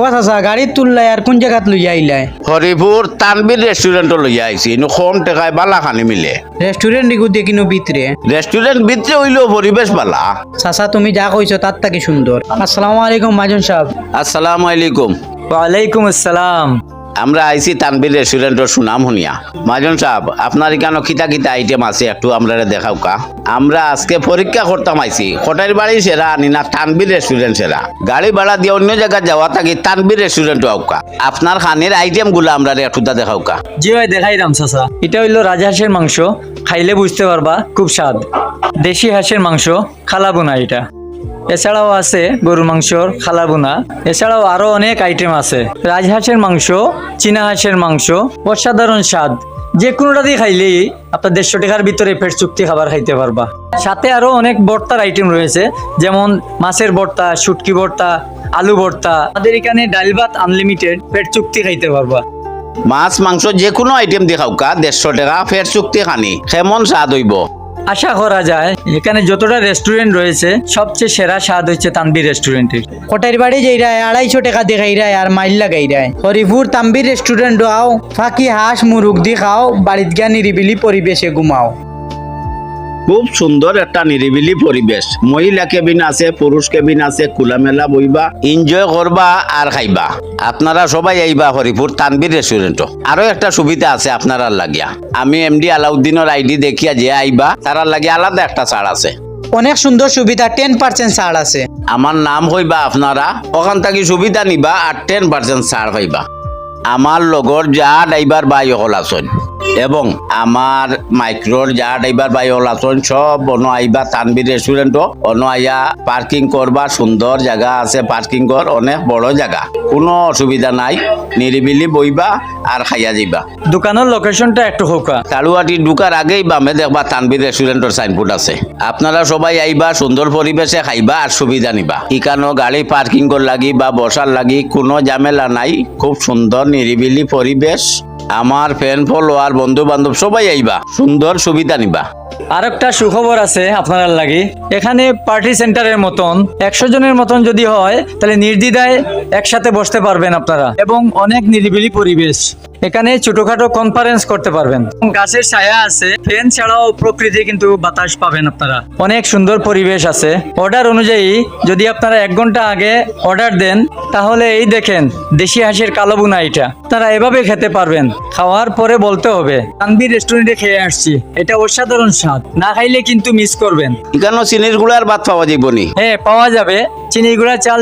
ও চাচা গাড়িত তুললাই আর কোন জায়গাত আইলাই? হরিপুর তানবির রেস্টুরেন্টত লইয়া আইছি ইনো কম টেকায় বালা খানি মিলে রেস্টুরেন্ট দেখিনো ভিতরে। রেস্টুরেন্ট ভিতরে হইল পরিবেশ বালা। চাচা তুমি যা কইছো তার তাকে সুন্দর। আসসালামু আলাইকুম মাজন সাহেব। আসসালামু আলাইকুম। ওয়ালাইকুম আসসালাম। আমরা আইসি তানবির রেস্টুরেন্টের সুনাম শুনিয়া। মাজন সাহেব, আপনার এখানে কিতা কিতা আইটেম আছে, একটু আমরা দেখাও কা। আমরা আজকে পরীক্ষা করতাম আইসি হোটেল বাড়ি সেরা আনি না তানবির রেস্টুরেন্ট সেরা। গাড়ি ভাড়া দিয়ে অন্য জায়গায় যাওয়া থাকি তানবির রেস্টুরেন্ট আউকা আপনার খানের আইটেমগুলো আমরা একটু দেখাও কা। জি ভাই দেখাইলাম চাচা। এটা হইল রাজহাঁসের মাংস। খাইলে বুঝতে পারবা, খুব স্বাদ। দেশি হাঁসের মাংস খালাবোনা এটা। এছাড়াও আছে গরুর মাংসর খালাবোনা এছাড়াও আরও অনেক আইটেম আছে। রাজহাঁসের মাংস, চীনা হাঁসের মাংস, অসাধারণ স্বাদ। যে কোনোটা দিয়ে খাইলেই আপনার দেড়শো টাকার ভিতরে পেট চুক্তি খাবার খাইতে পারবা। সাথে আরও অনেক ভর্তার আইটেম রয়েছে, যেমন মাছের ভর্তা, শুটকি ভর্তা, আলু ভর্তা। আমাদের এখানে ডাল ভাত আনলিমিটেড পেট চুক্তি খাইতে পারবা। মাছ, মাংস যে কোনো আইটেম দেখাও কা দেড়শো টাকা ফের চুক্তি খানি। কেমন স্বাদ হইব? আশা করা যায় এখানে যতটা রেস্টুরেন্ট রয়েছে, সবচেয়ে সেরা স্বাদ হচ্ছে তাম্বি রেস্টুরেন্টের কোটের বাড়ি যাইরায়, আড়াইশো টাকা দেখাইরায় আর মাইল লাগাইরায় হরিপুর তাম্বি রেস্টুরেন্ট আও ফাঁকি হাঁস মুরুগ দি খাও, বাড়িত গিয়া নিরিবিলি পরিবেশে ঘুমাও। খুব সুন্দর একটা নিরিবিলি পরিবেশ। মহিলা কেবিন আছে পুরুষ কেবিন আছে খোলামেলা বইবা এনজয় করবা আর খাইবা। আপনারা সবাই আইবা হরিপুর তানবির রেস্টুরেন্ট আরও একটা সুবিধা আছে আপনারা লাগিয়া। আমি এমডি আলাউদ্দিনের আইডি দেখিয়া যে আইবা তারা লাগে আলাদা একটা ছাড় আছে। অনেক সুন্দর সুবিধা টেন পার্সেন্ট ছাড় আছে। আমার নাম হইবা আপনারা ওখান থেকে সুবিধা নিবা আর টেন পার্সেন্ট ছাড় পাইবা আমার লগর যা ড্রাইভার বাই হল আছেন। এবং আমার মাইক্রোর যা ড্রাইভার বাই আছেন সব অন আইবা তানবির রেস্টুরেন্ট অন আইয়া পার্কিং করবা সুন্দর জায়গা আছে পার্কিং কর অনেক বড় জায়গা। কোনো অসুবিধা নাই নিরিবিলি বইবা আর খাইয়া যাইবা। দোকানের লোকেশনটা একটু হোকা। কালুয়াটি ঢুকার আগেই বামে দেখবা তানবির রেস্টুরেন্টের সাইনবোর্ড আছে। আপনারা সবাই আইবা সুন্দর পরিবেশে খাইবা আর সুবিধা নিবা। ইকানো গাড়ি পার্কিং কর লাগি বা বসার লাগি কোনো ঝামেলা নাই। খুব সুন্দর নিরিবিলি পরিবেশ। আমার ফ্যান ফলোয়ার বন্ধু বান্ধব সবাই আইবা। সুন্দর সুবিধা নিবা। আর একটা সুখবর আছে আপনার লাগি। এখানে পার্টি সেন্টারের মতন, একশো জনের মতন যদি হয়, তাহলে নির্দ্বিধায় একসাথে বসতে পারবেন আপনারা। এবং অনেক নিরিবিলি পরিবেশ। এখানে ছোটখাটো কনফারেন্স করতে পারবেন। গাছের ছায়া আছে। ফ্যান ছাড়াও প্রকৃতি কিন্তু বাতাস পাবেন আপনারা। অনেক সুন্দর পরিবেশ আছে। অর্ডার অনুযায়ী যদি আপনারা এক ঘণ্টা আগে অর্ডার দেন, তাহলে এই দেখেন, দেশি হাঁসের কালো বুনা এটা। তারা এভাবে খেতে পারবেন। খাওয়ার পরে বলতে হবে তানবির রেস্টুরেন্টে খেয়ে আসছি। এটা অসাধারণ স্বাদ। না খাইলে কিন্তু মিস করবেন। এখানে চিনির গুড়ার ভাত পাওয়া যাইব নি? হ্যাঁ পাওয়া যাবে। চিনির গুড়া চাল